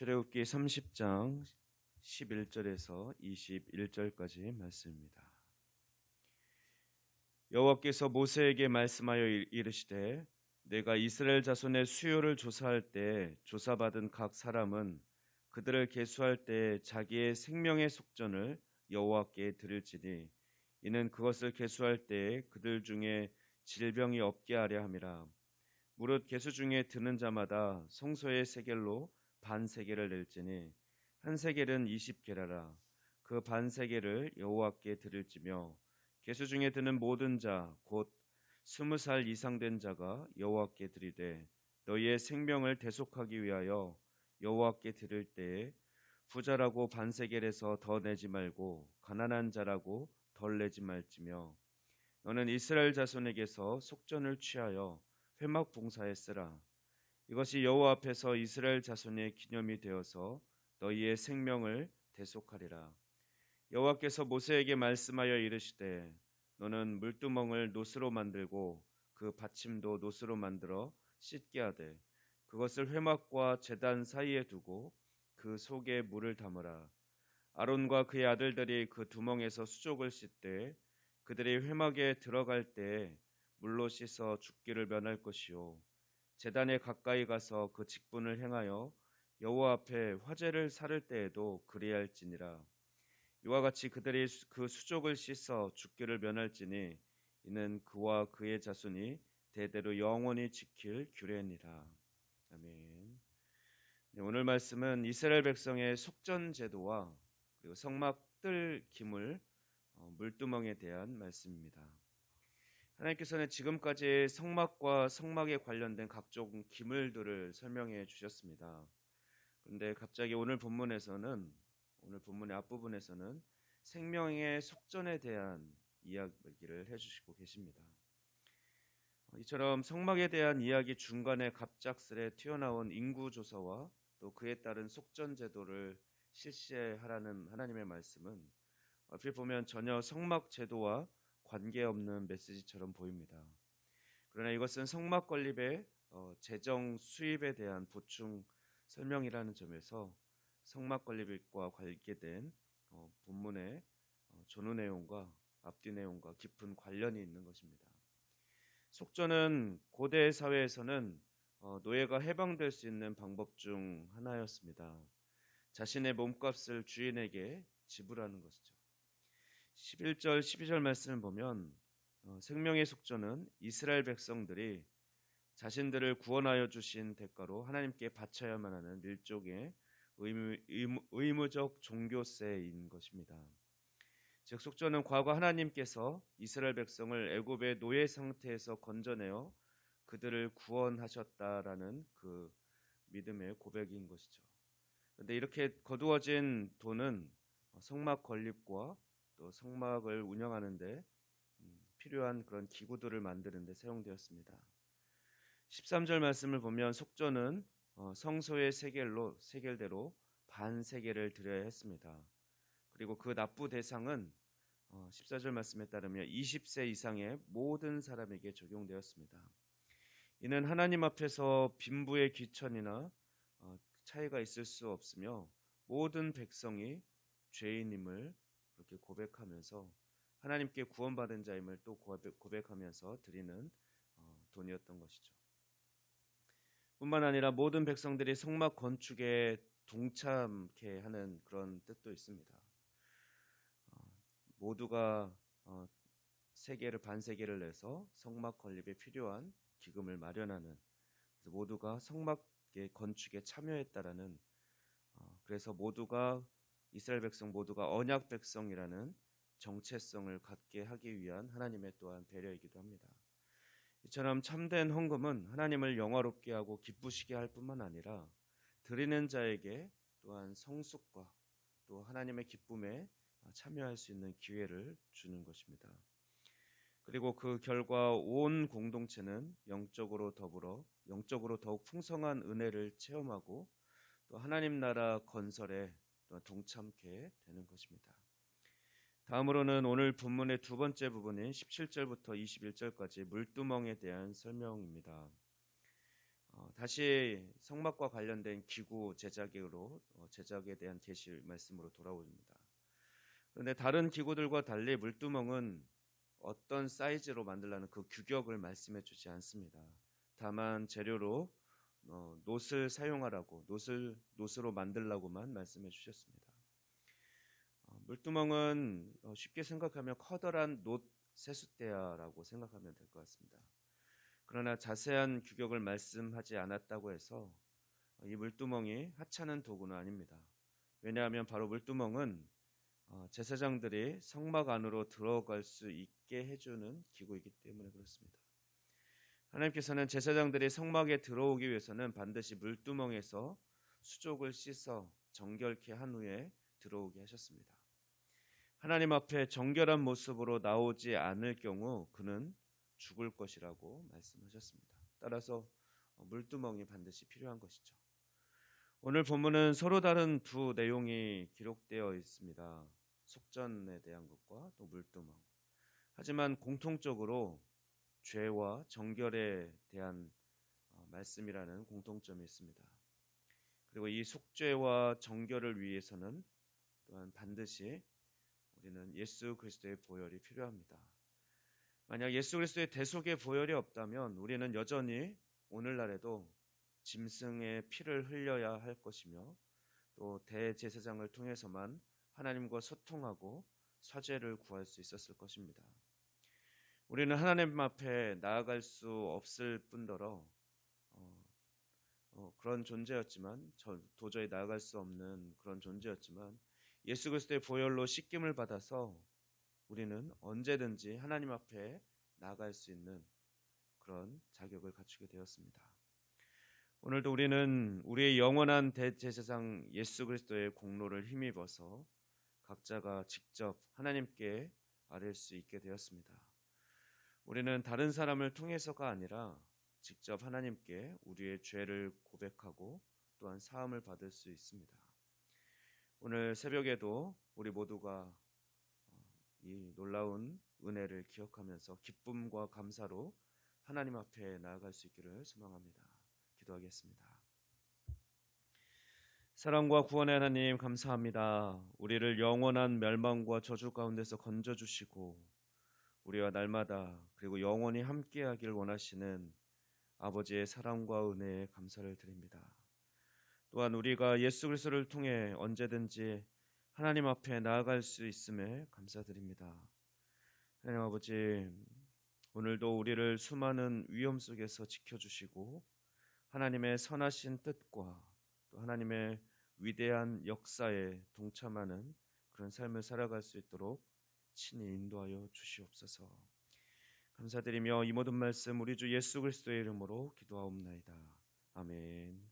출애굽기 30장 11절에서 21절까지 말씀입니다. 여호와께서 모세에게 말씀하여 이르시되 내가 이스라엘 자손의 수요를 조사할 때 조사받은 각 사람은 그들을 계수할 때 자기의 생명의 속전을 여호와께 드릴지니 이는 그것을 계수할 때 그들 중에 질병이 없게 하려 함이라 무릇 계수 중에 드는 자마다 성소의 세겔로 반 세겔을 낼지니 한 세겔은 20게라라. 그 반 세겔을 여호와께 드릴지며 계수 중에 드는 모든 자 곧 스무 살 이상 된 자가 여호와께 드리되 너희의 생명을 대속하기 위하여 여호와께 드릴 때에 부자라고 반 세겔에서 더 내지 말고 가난한 자라고 덜 내지 말지며 너는 이스라엘 자손에게서 속전을 취하여 회막 봉사에 쓰라 이것이 여호와 앞에서 이스라엘 자손의 기념이 되어서 너희의 생명을 대속하리라. 여호와께서 모세에게 말씀하여 이르시되 너는 물두멍을 노스로 만들고 그 받침도 노스로 만들어 씻게 하되 그것을 회막과 제단 사이에 두고 그 속에 물을 담으라. 아론과 그의 아들들이 그 두멍에서 수족을 씻되 그들이 회막에 들어갈 때 물로 씻어 죽기를 면할 것이요 제단에 가까이 가서 그 직분을 행하여 여호와 앞에 화제를 사를 때에도 그리할지니라 이와 같이 그들이 그 수족을 씻어 죽기를 면할지니 이는 그와 그의 자손이 대대로 영원히 지킬 규례니라 아멘. 네, 오늘 말씀은 이스라엘 백성의 속전 제도와 그리고 성막 뜰 기물 어, 물두멍에 대한 말씀입니다. 하나님께서는 지금까지 성막과 성막에 관련된 각종 기물들을 설명해 주셨습니다. 그런데 갑자기 오늘 본문에서는 오늘 본문의 앞부분에서는 생명의 속전에 대한 이야기를 해주시고 계십니다. 어, 이처럼 성막에 대한 이야기 중간에 갑작스레 튀어나온 인구 조사와 또 그에 따른 속전 제도를 실시하라는 하나님의 말씀은 어떻게 보면 전혀 성막 제도와 관계없는 메시지처럼 보입니다. 그러나 이것은 성막 건립의 어, 재정 수입에 대한 보충 설명이라는 점에서 성막 건립과 관계된 어, 본문의 어, 전후 내용과 앞뒤 내용과 깊은 관련이 있는 것입니다. 속전은 고대 사회에서는 노예가 해방될 수 있는 방법 중 하나였습니다. 자신의 몸값을 주인에게 지불하는 것이죠. 11절 12절 말씀을 보면 생명의 속전은 이스라엘 백성들이 자신들을 구원하여 주신 대가로 하나님께 바쳐야만 하는 일종의 의무, 적 종교세인 것입니다. 즉 속전은 과거 하나님께서 이스라엘 백성을 애굽의 노예 상태에서 건져내어 그들을 구원하셨다라는 그 믿음의 고백인 것이죠. 그런데 이렇게 거두어진 돈은 성막 건립과 또 성막을 운영하는데 음, 필요한 그런 기구들을 만드는데 사용되었습니다. 13절 말씀을 보면 속전은 어, 성소의 세겔로 세겔대로 반 세겔을 드려야 했습니다. 그리고 그 납부 대상은 14절 어, 말씀에 따르면 20세 이상의 모든 사람에게 적용되었습니다. 이는 하나님 앞에서 빈부의 귀천이나 어, 차이가 있을 수 없으며 모든 백성이 죄인임을 그렇게 고백하면서 하나님께 구원받은 자임을 또 고백하면서 드리는 돈이었던 것이죠. 뿐만 아니라 모든 백성들이 성막 건축에 동참케 하는 그런 뜻도 있습니다. 어, 모두가 어, 세계를 반세계를 내서 성막 건립에 필요한 기금을 마련하는 모두가 성막의 건축에 참여했다라는 어, 그래서 모두가 이스라엘 백성 모두가 언약 백성이라는 정체성을 갖게 하기 위한 하나님의 또한 배려이기도 합니다. 이처럼 참된 헌금은 하나님을 영화롭게 하고 기쁘시게 할 뿐만 아니라 드리는 자에게 또한 성숙과 또 하나님의 기쁨에 참여할 수 있는 기회를 주는 것입니다. 그리고 그 결과 온 공동체는 영적으로 더불어 영적으로 더욱 풍성한 은혜를 체험하고 또 하나님 나라 건설에 동참케 되는 것입니다. 다음으로는 오늘 본문의 두 번째 부분인 17절부터 21절까지 물두멍에 대한 설명입니다. 어, 다시 성막과 관련된 기구 제작으로 어, 제작에 대한 계시 말씀으로 돌아옵니다. 그런데 다른 기구들과 달리 물두멍은 어떤 사이즈로 만들라는 그 규격을 말씀해 주지 않습니다. 다만 재료로 어, 놋을 사용하라고 놋을 놋으로 만들라고만 말씀해 주셨습니다. 어, 물두멍은 어, 쉽게 생각하면 커다란 놋 세숫대야라고 생각하면 될 것 같습니다. 그러나 자세한 규격을 말씀하지 않았다고 해서 이 물두멍이 하찮은 도구는 아닙니다. 왜냐하면 바로 물두멍은 어, 제사장들이 성막 안으로 들어갈 수 있게 해주는 기구이기 때문에 그렇습니다. 하나님께서는 제사장들이 성막에 들어오기 위해서는 반드시 물두멍에서 수족을 씻어 정결케 한 후에 들어오게 하셨습니다. 하나님 앞에 정결한 모습으로 나오지 않을 경우 그는 죽을 것이라고 말씀하셨습니다. 따라서 물두멍이 반드시 필요한 것이죠. 오늘 본문은 서로 다른 두 내용이 기록되어 있습니다. 속전에 대한 것과 또 물두멍. 하지만 공통적으로 죄와 정결에 대한 어, 말씀이라는 공통점이 있습니다. 그리고 이 속죄와 정결을 위해서는 또한 반드시 우리는 예수 그리스도의 보혈이 필요합니다. 만약 예수 그리스도의 대속의 보혈이 없다면 우리는 여전히 오늘날에도 짐승의 피를 흘려야 할 것이며 또 대제사장을 통해서만 하나님과 소통하고 사죄를 구할 수 있었을 것입니다. 우리는 하나님 앞에 나아갈 수 없을 뿐더러 어, 어, 그런 존재였지만 도저히 나아갈 수 없는 그런 존재였지만 예수 그리스도의 보혈로 씻김을 받아서 우리는 언제든지 하나님 앞에 나아갈 수 있는 그런 자격을 갖추게 되었습니다. 오늘도 우리는 우리의 영원한 대제사장 예수 그리스도의 공로를 힘입어서 각자가 직접 하나님께 아뢰 수 있게 되었습니다. 우리는 다른 사람을 통해서가 아니라 직접 하나님께 우리의 죄를 고백하고 또한 사함을 받을 수 있습니다. 오늘 새벽에도 우리 모두가 어, 이 놀라운 은혜를 기억하면서 기쁨과 감사로 하나님 앞에 나아갈 수 있기를 소망합니다. 기도하겠습니다. 사랑과 구원의 하나님 감사합니다. 우리를 영원한 멸망과 저주 가운데서 건져 주시고 우리와 날마다 그리고 영원히 함께하길 원하시는 아버지의 사랑과 은혜에 감사를 드립니다. 또한 우리가 예수 그리스도를 통해 언제든지 하나님 앞에 나아갈 수 있음에 감사드립니다. 하나님 아버지 오늘도 우리를 수많은 위험 속에서 지켜주시고 하나님의 선하신 뜻과 또 하나님의 위대한 역사에 동참하는 그런 삶을 살아갈 수 있도록 친히 인도하여 주시옵소서. 감사드리며 이 모든 말씀 우리 주 예수 그리스도의 이름으로 기도하옵나이다. 아멘.